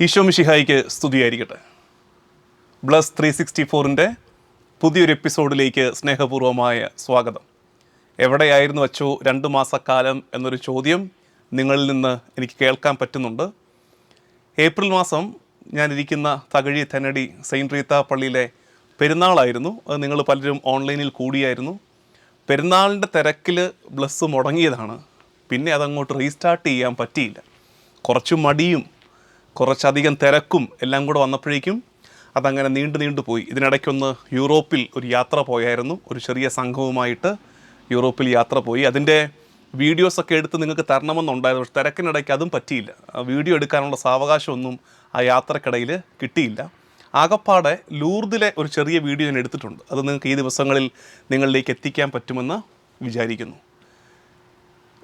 ഈശോ മിഷിഹായിക്ക് സ്തുതിയായിരിക്കട്ടെ. Bless three sixty ഫോറിന്റെ പുതിയൊരു എപ്പിസോഡിലേക്ക് സ്നേഹപൂർവമായ സ്വാഗതം. എവിടെയായിരുന്നു വച്ചു രണ്ട് മാസക്കാലം എന്നൊരു ചോദ്യം നിങ്ങളിൽ നിന്ന് എനിക്ക് കേൾക്കാൻ പറ്റുന്നുണ്ട്. ഏപ്രിൽ മാസം ഞാനിരിക്കുന്ന തകഴി തെന്നടി സെയിന്റ് റീത്ത പള്ളിയിലെ പെരുന്നാളായിരുന്നു. അത് നിങ്ങൾ പലരും ഓൺലൈനിൽ കൂടിയായിരുന്നു. പെരുന്നാളിന്റെ തിരക്കിൽ ബ്ലസ് മുടങ്ങിയതാണ്. പിന്നെ അതങ്ങോട്ട് റീസ്റ്റാർട്ട് ചെയ്യാൻ പറ്റിയില്ല. കുറച്ച് മടിയും കുറച്ചധികം തിരക്കും എല്ലാം കൂടെ വന്നപ്പോഴേക്കും അതങ്ങനെ നീണ്ടു നീണ്ടു പോയി. ഇതിനിടയ്ക്കൊന്ന് യൂറോപ്പിൽ ഒരു യാത്ര പോയായിരുന്നു. ഒരു ചെറിയ സംഘവുമായിട്ട് യൂറോപ്പിൽ യാത്ര പോയി. അതിന്റെ വീഡിയോസൊക്കെ എടുത്ത് നിങ്ങൾക്ക് തരണമെന്നുണ്ടായിരുന്നു. പക്ഷെ തിരക്കിനിടയ്ക്ക് അതും പറ്റിയില്ല. വീഡിയോ എടുക്കാനുള്ള സാവകാശമൊന്നും ആ യാത്രക്കിടയിൽ കിട്ടിയില്ല. ആകപ്പാടെ ലൂർദിലെ ഒരു ചെറിയ വീഡിയോ ഞാൻ എടുത്തിട്ടുണ്ട്. അത് നിങ്ങൾക്ക് ഈ ദിവസങ്ങളിൽ നിങ്ങളിലേക്ക് എത്തിക്കാൻ പറ്റുമെന്ന് വിചാരിക്കുന്നു.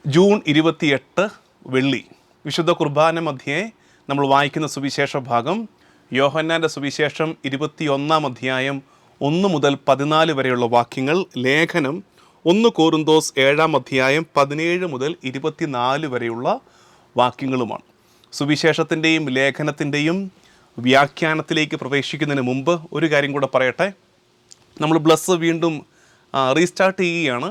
ജൂൺ ഇരുപത്തിയെട്ട് വെള്ളി വിശുദ്ധ കുർബാന മധ്യേ നമ്മൾ വായിക്കുന്ന സുവിശേഷ ഭാഗം യോഹന്നാന്റെ സുവിശേഷം ഇരുപത്തിയൊന്നാം അധ്യായം ഒന്ന് മുതൽ പതിനാല് വരെയുള്ള വാക്യങ്ങൾ ലേഖനം ഒന്ന് കോറുന്തോസ് ഏഴാം അധ്യായം പതിനേഴ് മുതൽ ഇരുപത്തിനാല് വരെയുള്ള വാക്യങ്ങളുമാണ്. സുവിശേഷത്തിന്റെയും ലേഖനത്തിന്റെയും വ്യാഖ്യാനത്തിലേക്ക് പ്രവേശിക്കുന്നതിന് മുമ്പ് ഒരു കാര്യം കൂടെ പറയട്ടെ. നമ്മൾ ബ്ലസ് വീണ്ടും റീസ്റ്റാർട്ട് ചെയ്യുകയാണ്.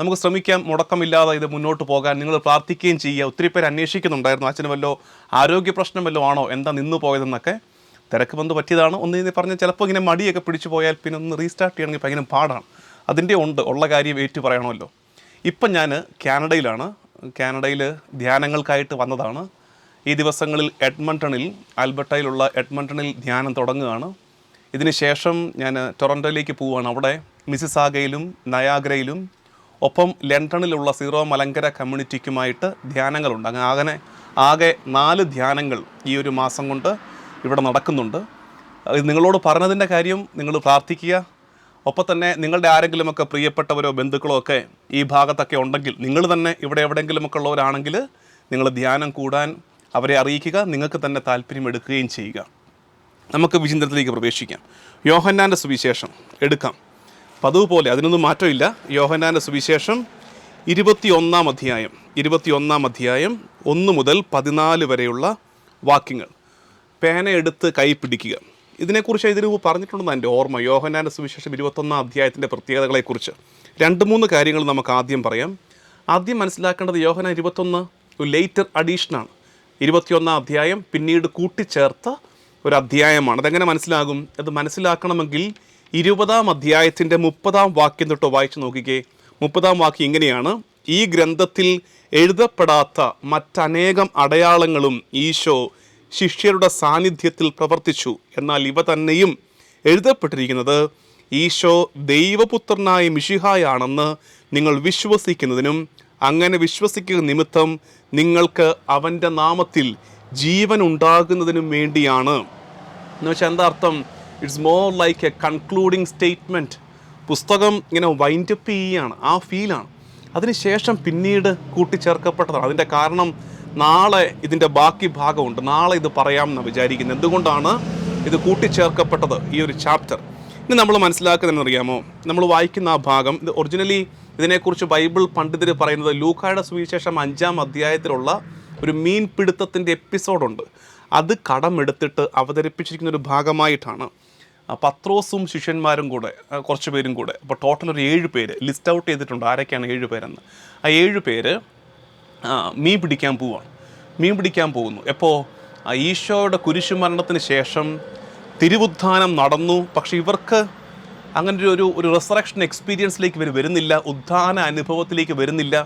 നമുക്ക് ശ്രമിക്കാം. മുടക്കമില്ലാതെ ഇത് മുന്നോട്ട് പോകാൻ നിങ്ങൾ പ്രാർത്ഥിക്കുകയും ചെയ്യുക. ഒത്തിരി പേര് അന്വേഷിക്കുന്നുണ്ടായിരുന്നു. അച്ഛന് വല്ലോ ആരോഗ്യ പ്രശ്നം വല്ലോ ആണോ? എന്താ നിന്നു പോയതെന്നൊക്കെ. തിരക്ക് വന്ന് പറ്റിയതാണ്. ഒന്ന് ഇനി പറഞ്ഞാൽ ചിലപ്പോൾ ഇങ്ങനെ മടിയൊക്കെ പിടിച്ചു പോയാൽ പിന്നെ ഒന്ന് റീസ്റ്റാർട്ട് ചെയ്യണമെങ്കിൽ ഭയങ്കര പാടാണ്. അതിന്റെ ഉണ്ട്. ഉള്ള കാര്യം ഏറ്റു പറയണമല്ലോ. ഇപ്പം ഞാൻ കാനഡയിലാണ്. കാനഡയിൽ ധ്യാനങ്ങൾക്കായിട്ട് വന്നതാണ്. ഈ ദിവസങ്ങളിൽ എഡ്മണ്ടണിൽ ആൽബർട്ടയിലുള്ള എഡ്മണ്ടണിൽ ധ്യാനം തുടങ്ങുകയാണ്. ഇതിന് ശേഷം ഞാൻ ടൊറന്റോയിലേക്ക് പോവുകയാണ്. അവിടെ മിസിസാഗയിലും നയാഗ്രയിലും ഒപ്പം ലണ്ടനിലുള്ള സീറോ മലങ്കര കമ്മ്യൂണിറ്റിക്കുമായിട്ട് ധ്യാനങ്ങളുണ്ട്. അങ്ങനെ ആകെ ആകെ നാല് ധ്യാനങ്ങൾ ഈ ഒരു മാസം കൊണ്ട് ഇവിടെ നടക്കുന്നുണ്ട്. നിങ്ങളോട് പറഞ്ഞതിന്റെ കാര്യം നിങ്ങൾ പ്രാർത്ഥിക്കുക. ഒപ്പം തന്നെ നിങ്ങളുടെ ആരെങ്കിലുമൊക്കെ പ്രിയപ്പെട്ടവരോ ബന്ധുക്കളോ ഒക്കെ ഈ ഭാഗത്തൊക്കെ ഉണ്ടെങ്കിൽ നിങ്ങൾ തന്നെ ഇവിടെ എവിടെയെങ്കിലുമൊക്കെ ഉള്ളവരാണെങ്കിൽ നിങ്ങൾ ധ്യാനം കൂടാൻ അവരെ അറിയിക്കുക. നിങ്ങൾക്ക് തന്നെ താല്പര്യം എടുക്കുകയും ചെയ്യുക. നമുക്ക് വിചിന്തനത്തിലേക്ക് പ്രവേശിക്കാം. യോഹന്നാന്റെ സുവിശേഷം എടുക്കാം. പതിവ് പോലെ അതിനൊന്നും മാറ്റമില്ല. യോഹനാന സുവിശേഷം ഇരുപത്തിയൊന്നാം അധ്യായം. ഇരുപത്തിയൊന്നാം അധ്യായം ഒന്ന് മുതൽ പതിനാല് വരെയുള്ള വാക്യങ്ങൾ. പേന എടുത്ത് കൈ പിടിക്കുക. ഇതിനെക്കുറിച്ച് ഇതിനു മുമ്പ് പറഞ്ഞിട്ടുണ്ടെന്ന് എന്റെ ഓർമ്മ. യോഹനാന സുവിശേഷം ഇരുപത്തൊന്നാം അധ്യായത്തിന്റെ പ്രത്യേകതകളെക്കുറിച്ച്. രണ്ട് മൂന്ന് കാര്യങ്ങൾ നമുക്ക് ആദ്യം പറയാം. ആദ്യം മനസ്സിലാക്കേണ്ടത് യോഹന ഇരുപത്തൊന്ന് ഒരു ലേറ്റർ അഡീഷനാണ് ഇരുപത്തിയൊന്നാം അധ്യായം പിന്നീട് കൂട്ടിച്ചേർത്ത ഒരു അധ്യായമാണ്. അതെങ്ങനെ മനസ്സിലാകും? അത് മനസ്സിലാക്കണമെങ്കിൽ ഇരുപതാം അധ്യായത്തിന്റെ മുപ്പതാം വാക്യം തൊട്ട് വായിച്ചു നോക്കിക്കേ. മുപ്പതാം വാക്യം ഇങ്ങനെയാണ്. ഈ ഗ്രന്ഥത്തിൽ എഴുതപ്പെടാത്ത മറ്റനേകം അടയാളങ്ങളും ഈശോ ശിഷ്യരുടെ സാന്നിധ്യത്തിൽ പ്രവർത്തിച്ചു. എന്നാൽ ഇവ തന്നെയും എഴുതപ്പെട്ടിരിക്കുന്നത് ഈശോ ദൈവപുത്രനായ മിഷിഹായാണെന്ന് നിങ്ങൾ വിശ്വസിക്കുന്നതിനും അങ്ങനെ വിശ്വസിക്കുന്ന നിമിത്തം നിങ്ങൾക്ക് അവന്റെ നാമത്തിൽ ജീവൻ ഉണ്ടാകുന്നതിനും വേണ്ടിയാണ്. എന്ന് വെച്ചാൽ എന്താ അർത്ഥം? It's more like a concluding statement പുസ്തകം ഇങ്ങനെ വൈൻഡപ്പ് ചെയ്യുകയാണ് ആ ഫീലാണ് അതിനുശേഷം പിന്നീട് കൂട്ടിച്ചേർക്കപ്പെട്ടതാണ്. അതിന്റെ കാരണം നാളെ ഇതിന്റെ ബാക്കി ഭാഗമുണ്ട്. നാളെ ഇത് പറയാമെന്ന് വിചാരിക്കുന്നത്. എന്തുകൊണ്ടാണ് ഇത് കൂട്ടിച്ചേർക്കപ്പെട്ടത് ഈ ഒരു ചാപ്റ്റർ ഇനി നമ്മൾ മനസ്സിലാക്കുന്നതെന്ന് അറിയാമോ? നമ്മൾ വായിക്കുന്ന ആ ഭാഗം ഇത് ഒറിജിനലി ഇതിനെക്കുറിച്ച് ബൈബിൾ പണ്ഡിതർ പറയുന്നത് ലൂക്കായുടെ സുവിശേഷം അഞ്ചാം അധ്യായത്തിലുള്ള ഒരു മീൻ പിടുത്തത്തിന്റെ എപ്പിസോഡുണ്ട് അത് കടമെടുത്തിട്ട് അവതരിപ്പിച്ചിരിക്കുന്ന ഒരു ഭാഗമായിട്ടാണ്. പത്രോസും ശിഷ്യന്മാരും കൂടെ കുറച്ച് പേരും കൂടെ അപ്പോൾ ടോട്ടൽ ഒരു ഏഴ് പേര് ലിസ്റ്റ് ഔട്ട് ചെയ്തിട്ടുണ്ട് ആരൊക്കെയാണ് ഏഴ് പേരെന്ന്. ആ ഏഴ് പേര് മീൻ പിടിക്കാൻ പോവാണ്. മീൻ പിടിക്കാൻ പോകുന്നു. എപ്പോൾ ഈശോയുടെ കുരിശുമരണത്തിന് ശേഷം തിരുവുത്ഥാനം നടന്നു. പക്ഷെ ഇവർക്ക് അങ്ങനെ ഒരു ഒരു റിസറക്ഷൻ എക്സ്പീരിയൻസിലേക്ക് ഇവർ വരുന്നില്ല ഉദ്ധാന അനുഭവത്തിലേക്ക് വരുന്നില്ല.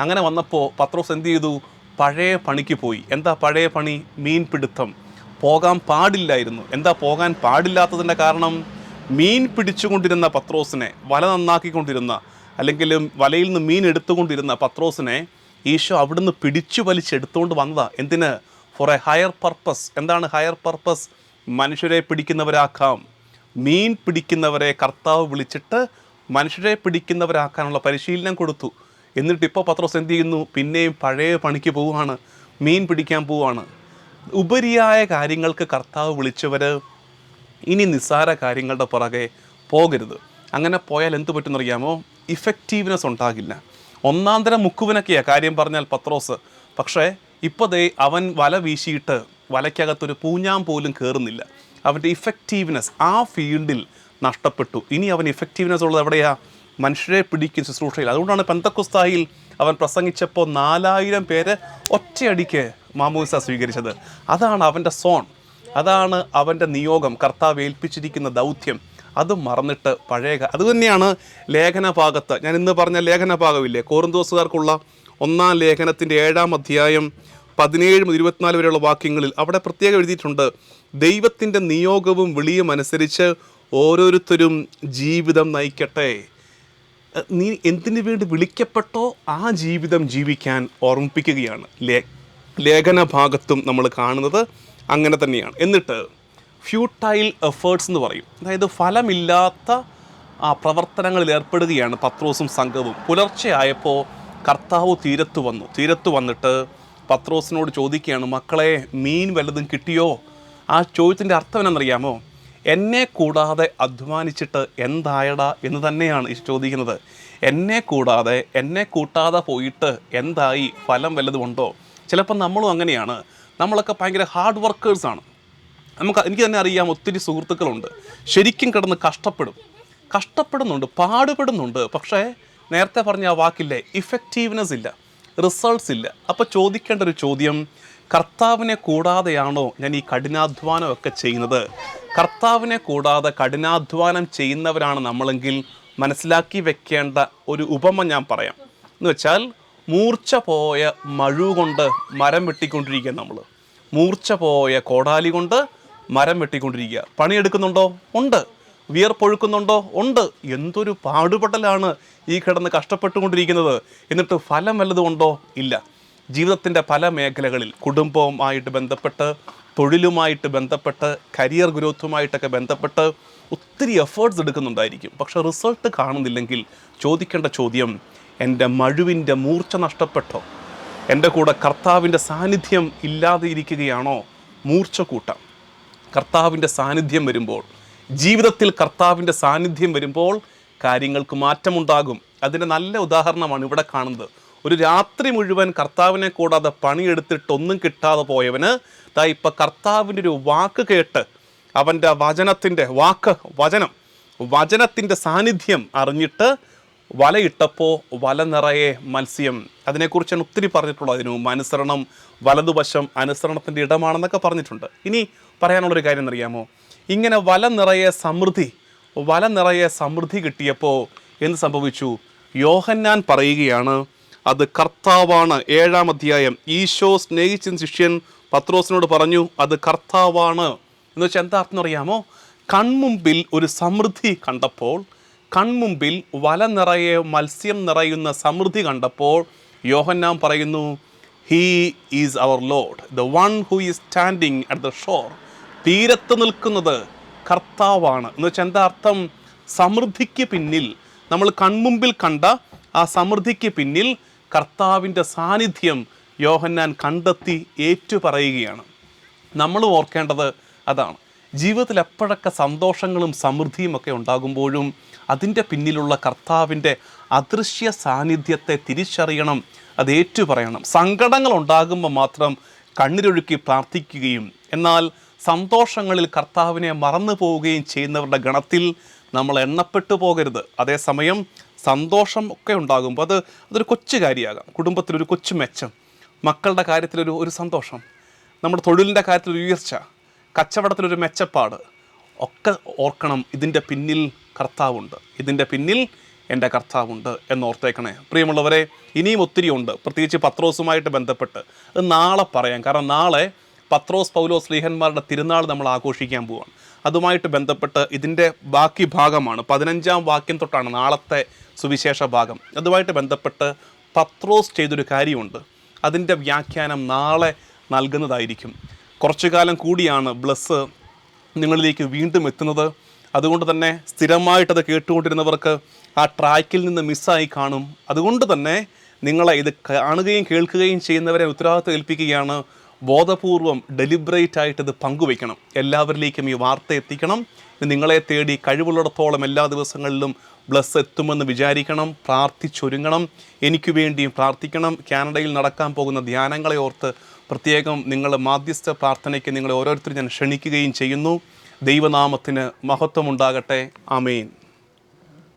അങ്ങനെ വന്നപ്പോൾ പത്രോസ് എന്ത് ചെയ്തു? പഴയ പണിക്ക് പോയി. എന്താ പഴയ പണി? മീൻ പിടുത്തം പോകാൻ പാടില്ലായിരുന്നു. എന്താ പോകാൻ പാടില്ലാത്തതിന്റെ കാരണം? മീൻ പിടിച്ചുകൊണ്ടിരുന്ന പത്രോസിനെ വല നന്നാക്കിക്കൊണ്ടിരുന്ന അല്ലെങ്കിൽ വലയിൽ നിന്ന് മീൻ എടുത്തുകൊണ്ടിരുന്ന പത്രോസിനെ ഈശോ അവിടുന്ന് പിടിച്ചു വലിച്ചെടുത്തുകൊണ്ട് വന്നതാ. എന്തിന്? ഫോർ എ ഹയർ പർപ്പസ് എന്താണ് ഹയർ പർപ്പസ് മനുഷ്യരെ പിടിക്കുന്നവരാക്കാം. മീൻ പിടിക്കുന്നവരെ കർത്താവ് വിളിച്ചിട്ട് മനുഷ്യരെ പിടിക്കുന്നവരാക്കാനുള്ള പരിശീലനം കൊടുത്തു. എന്നിട്ട് ഇപ്പോൾ പത്രോസ് എന്ത് ചെയ്യുന്നു? പിന്നെയും പഴയ പണിക്ക് പോവുകയാണ്. മീൻ പിടിക്കാൻ പോവുകയാണ്. ഉപരിയായ കാര്യങ്ങൾക്ക് കർത്താവ് വിളിച്ചവർ ഇനി നിസ്സാര കാര്യങ്ങളുടെ പുറകെ പോകരുത്. അങ്ങനെ പോയാൽ എന്ത് പറ്റുമെന്നറിയാമോ? ഇഫക്റ്റീവ്നെസ് ഉണ്ടാകില്ല. ഒന്നാം തരം മുക്കുവിനൊക്കെയാണ് കാര്യം പറഞ്ഞാൽ പത്രോസ്. പക്ഷേ ഇപ്പോൾ ദേ അവൻ വല വീശിയിട്ട് വലയ്ക്കകത്തൊരു പൂഞ്ഞാൻ പോലും കയറുന്നില്ല അവന്റെ ഇഫക്റ്റീവ്നെസ് ആ ഫീൽഡിൽ നഷ്ടപ്പെട്ടു. ഇനി അവൻ ഇഫക്റ്റീവ്നെസ് ഉള്ളത് എവിടെയാ? മനുഷ്യരെ പിടിക്കും ശുശ്രൂഷയിൽ. അതുകൊണ്ടാണ് പെന്തക്കുസ്തായിൽ അവൻ പ്രസംഗിച്ചപ്പോൾ നാലായിരം പേരെ ഒറ്റയടിക്ക് മാമൂസ സ്വീകരിച്ചത്. അതാണ് അവന്റെ സോൺ. അതാണ് അവന്റെ നിയോഗം. കർത്താവ് ഏൽപ്പിച്ചിരിക്കുന്ന ദൗത്യം. അത് മറന്നിട്ട് പഴയ അതുതന്നെയാണ് അത് ലേഖന ഭാഗത്ത് ഞാൻ ഇന്ന് പറഞ്ഞ ലേഖന ഭാഗമില്ലേ കോറിന്തോസുകാർക്കുള്ള ഒന്നാം ലേഖനത്തിന്റെ ഏഴാം അധ്യായം പതിനേഴ് മുതൽ ഇരുപത്തിനാല് വരെയുള്ള വാക്യങ്ങളിൽ അവിടെ പ്രത്യേകം എഴുതിയിട്ടുണ്ട്. ദൈവത്തിന്റെ നിയോഗവും വിളിയും അനുസരിച്ച് ഓരോരുത്തരും ജീവിതം നയിക്കട്ടെ. നീ എന്തിനു വേണ്ടി വിളിക്കപ്പെട്ടോ ആ ജീവിതം ജീവിക്കാൻ ഓർമ്മിപ്പിക്കുകയാണ്. ലേ ലേഖന ഭാഗത്തും നമ്മൾ കാണുന്നത് അങ്ങനെ തന്നെയാണ്. എന്നിട്ട് ഫ്യൂട്ടൈൽ എഫേർട്സ് എന്ന് പറയും. അതായത് ഫലമില്ലാത്ത ആ പ്രവർത്തനങ്ങളിൽ ഏർപ്പെടുകയാണ് പത്രോസും സംഘവും. പുലർച്ചെ ആയപ്പോൾ കർത്താവ് തീരത്ത് വന്നു. തീരത്ത് വന്നിട്ട് പത്രോസിനോട് ചോദിക്കുകയാണ് മക്കളെ മീൻ വല്ലതും കിട്ടിയോ? ആ ചോദ്യത്തിന്റെ അർത്ഥം എന്നറിയാമോ എന്നെ കൂടാതെ അധ്വാനിച്ചിട്ട് എന്തായടാ എന്ന് തന്നെയാണ് ചോദിക്കുന്നത്. എന്നെ കൂടാതെ എന്നെ കൂട്ടാതെ പോയിട്ട് എന്തായി? ഫലം വല്ലതുമുണ്ടോ ചിലപ്പോൾ നമ്മളും അങ്ങനെയാണ്. നമ്മളൊക്കെ ഭയങ്കര ഹാർഡ് വർക്കേഴ്സാണ് നമുക്ക് എനിക്ക് തന്നെ അറിയാം ഒത്തിരി സുഹൃത്തുക്കളുണ്ട്. ശരിക്കും കിടന്ന് കഷ്ടപ്പെടും. കഷ്ടപ്പെടുന്നുണ്ട് പാടുപെടുന്നുണ്ട്. പക്ഷേ നേരത്തെ പറഞ്ഞ ആ വാക്കില്ലേ ഇഫക്റ്റീവ്നെസ് ഇല്ല റിസൾട്ട്സ് ഇല്ല. അപ്പോൾ ചോദിക്കേണ്ട ഒരു ചോദ്യം കർത്താവിനെ കൂടാതെയാണോ ഞാൻ ഈ കഠിനാധ്വാനമൊക്കെ ചെയ്യുന്നത്? കർത്താവിനെ കൂടാതെ കഠിനാധ്വാനം ചെയ്യുന്നവരാണ് നമ്മളെങ്കിൽ മനസ്സിലാക്കി വെക്കേണ്ട ഒരു ഉപമ ഞാൻ പറയാം. എന്ന് വെച്ചാൽ മൂർച്ച പോയ മഴു കൊണ്ട് മരം വെട്ടിക്കൊണ്ടിരിക്കുക നമ്മൾ മൂർച്ച പോയ കോടാലി കൊണ്ട് മരം വെട്ടിക്കൊണ്ടിരിക്കുക. പണിയെടുക്കുന്നുണ്ടോ? ഉണ്ട്. വിയർപ്പൊഴുക്കുന്നുണ്ടോ? ഉണ്ട്. എന്തൊരു പാടുപെടലാണ് ഈ കിടന്ന് കഷ്ടപ്പെട്ടുകൊണ്ടിരിക്കുന്നത്. എന്നിട്ട് ഫലം വല്ലതും ഉണ്ടോ? ഇല്ല. ജീവിതത്തിന്റെ പല മേഖലകളിൽ കുടുംബവുമായിട്ട് ബന്ധപ്പെട്ട് തൊഴിലുമായിട്ട് ബന്ധപ്പെട്ട് കരിയർ ഗ്രോത്തുമായിട്ടൊക്കെ ബന്ധപ്പെട്ട് ഒത്തിരി എഫേർട്ട്സ് എടുക്കുന്നുണ്ടായിരിക്കും. പക്ഷേ റിസൾട്ട് കാണുന്നില്ലെങ്കിൽ ചോദിക്കേണ്ട ചോദ്യം എന്റെ മഴുവിന്റെ മൂർച്ച നഷ്ടപ്പെട്ടോ? എന്റെ കൂടെ കർത്താവിന്റെ സാന്നിധ്യം ഇല്ലാതെ ഇരിക്കുകയാണോ? മൂർച്ച കൂട്ടാം. കർത്താവിന്റെ സാന്നിധ്യം വരുമ്പോൾ ജീവിതത്തിൽ കർത്താവിന്റെ സാന്നിധ്യം വരുമ്പോൾ കാര്യങ്ങൾക്ക് മാറ്റമുണ്ടാകും. അതിന്റെ നല്ല ഉദാഹരണമാണ് ഇവിടെ കാണുന്നത്. ഒരു രാത്രി മുഴുവൻ കർത്താവിനെ കൂടാതെ പണിയെടുത്തിട്ടൊന്നും കിട്ടാതെ പോയവന് ദാ ഇപ്പം കർത്താവിന്റെ ഒരു വാക്ക് കേട്ട് അവന്റെ വചനത്തിന്റെ വാക്ക് വചനം വചനത്തിന്റെ സാന്നിധ്യം അറിഞ്ഞിട്ട് വലയിട്ടപ്പോൾ വല നിറയെ മത്സ്യം. അതിനെക്കുറിച്ചാണ് ഒത്തിരി പറഞ്ഞിട്ടുള്ളത് അതിനു അനുസരണം വലതുവശം അനുസരണത്തിന്റെ ഇടമാണെന്നൊക്കെ പറഞ്ഞിട്ടുണ്ട്. ഇനി പറയാനുള്ളൊരു കാര്യം എന്നറിയാമോ ഇങ്ങനെ വല നിറയെ സമൃദ്ധി വല നിറയെ സമൃദ്ധി കിട്ടിയപ്പോൾ എന്ത് സംഭവിച്ചു? യോഹന്നാൻ പറയുകയാണ് അത് കർത്താവാണ്. ഏഴാം അധ്യായം. ഈശോ സ്നേഹിച്ച ശിഷ്യൻ പത്രോസിനോട് പറഞ്ഞു അത് കർത്താവാണ്. എന്ന് വെച്ചാൽ എന്താ അർത്ഥം അറിയാമോ? കൺമുമ്പിൽ ഒരു സമൃദ്ധി കണ്ടപ്പോൾ കൺമുമ്പിൽ വല നിറയെ മത്സ്യം നിറയുന്ന സമൃദ്ധി കണ്ടപ്പോൾ യോഹന്നാൻ പറയുന്നു he is our lord the one who is standing at the shore തീരത്ത് നിൽക്കുന്നത് കർത്താവാണ്. എന്ന് വെച്ചാൽ എന്താ അർത്ഥം? സമൃദ്ധിക്ക് പിന്നിൽ. നമ്മൾ കൺമുമ്പിൽ കണ്ട ആ സമൃദ്ധിക്ക് പിന്നിൽ കർത്താവിന്റെ സാന്നിധ്യം യോഹന്നാൻ കണ്ടെത്തി ഏറ്റുപറയുകയാണ്. നമ്മൾ ഓർക്കേണ്ടത് അതാണ്. ജീവിതത്തിൽ എപ്പോഴൊക്കെ സന്തോഷങ്ങളും സമൃദ്ധിയും ഒക്കെ ഉണ്ടാകുമ്പോഴും അതിന്റെ പിന്നിലുള്ള കർത്താവിന്റെ അദൃശ്യ സാന്നിധ്യത്തെ തിരിച്ചറിയണം അത് ഏറ്റുപറയണം. സങ്കടങ്ങൾ ഉണ്ടാകുമ്പോൾ മാത്രം കണ്ണിരൊഴുക്കി പ്രാർത്ഥിക്കുകയും എന്നാൽ സന്തോഷങ്ങളിൽ കർത്താവിനെ മറന്നു പോവുകയും ചെയ്യുന്നവരുടെ ഗണത്തിൽ നമ്മൾ എണ്ണപ്പെട്ടു പോകരുത്. അതേസമയം സന്തോഷം ഒക്കെ ഉണ്ടാകുമ്പോൾ അത് അതൊരു കൊച്ചു കാര്യമാകാം. കുടുംബത്തിലൊരു കൊച്ചു മെച്ചം. മക്കളുടെ കാര്യത്തിലൊരു ഒരു സന്തോഷം. നമ്മുടെ തൊഴിലിന്റെ കാര്യത്തിലൊരു ഉയർച്ച. കച്ചവടത്തിലൊരു മെച്ചപ്പാട്. ഒക്കെ ഓർക്കണം ഇതിന്റെ പിന്നിൽ കർത്താവുണ്ട്. ഇതിന്റെ പിന്നിൽ എന്റെ കർത്താവുണ്ട് എന്നോർത്തേക്കണേ. പ്രിയമുള്ളവരെ ഇനിയും ഒത്തിരി ഉണ്ട്. പ്രത്യേകിച്ച് പത്രോസുമായിട്ട് ബന്ധപ്പെട്ട്. നാളെ പറയാം. കാരണം നാളെ പത്രോസ് പൗലോസ് സ്ലീഹന്മാരുടെ തിരുനാൾ നമ്മൾ ആഘോഷിക്കാൻ പോവാണ്. അതുമായിട്ട് ബന്ധപ്പെട്ട് ഇതിന്റെ ബാക്കി ഭാഗമാണ്. പതിനഞ്ചാം വാക്യം തൊട്ടാണ് നാളത്തെ സുവിശേഷ ഭാഗം. അതുമായിട്ട് ബന്ധപ്പെട്ട് പത്രോസ് ചെയ്തൊരു കാര്യമുണ്ട്. അതിന്റെ വ്യാഖ്യാനം നാളെ നൽകുന്നതായിരിക്കും. കുറച്ചു കാലം കൂടിയാണ് ബ്ലസ് നിങ്ങളിലേക്ക് വീണ്ടും എത്തുന്നത്. അതുകൊണ്ട് തന്നെ സ്ഥിരമായിട്ടത് കേട്ടുകൊണ്ടിരുന്നവർക്ക് ആ ട്രാക്കിൽ നിന്ന് മിസ്സായി കാണും. അതുകൊണ്ട് തന്നെ നിങ്ങളെ ഇത് കാണുകയും കേൾക്കുകയും ചെയ്യുന്നവരെ ഉത്തരവാദിത്വം ഏൽപ്പിക്കുകയാണ് ബോധപൂർവം ഡെലിബറേറ്റ് ആയിട്ട് ഇത് പങ്കുവയ്ക്കണം. എല്ലാവരിലേക്കും ഈ വാർത്ത എത്തിക്കണം. നിങ്ങളെ തേടി കഴിവുള്ളിടത്തോളം എല്ലാ ദിവസങ്ങളിലും ബ്ലസ് എത്തുമെന്ന് വിചാരിക്കണം. പ്രാർത്ഥിച്ചൊരുങ്ങണം. എനിക്ക് വേണ്ടിയും പ്രാർത്ഥിക്കണം. കാനഡയിൽ നടക്കാൻ പോകുന്ന ധ്യാനങ്ങളെ ഓർത്ത് പ്രത്യേകം നിങ്ങൾ മാധ്യസ്ഥ പ്രാർത്ഥനയ്ക്ക് നിങ്ങളെ ഓരോരുത്തരും ഞാൻ ക്ഷണിക്കുകയും ചെയ്യുന്നു. ദൈവനാമത്തിന് മഹത്വമുണ്ടാകട്ടെ. ആമേൻ.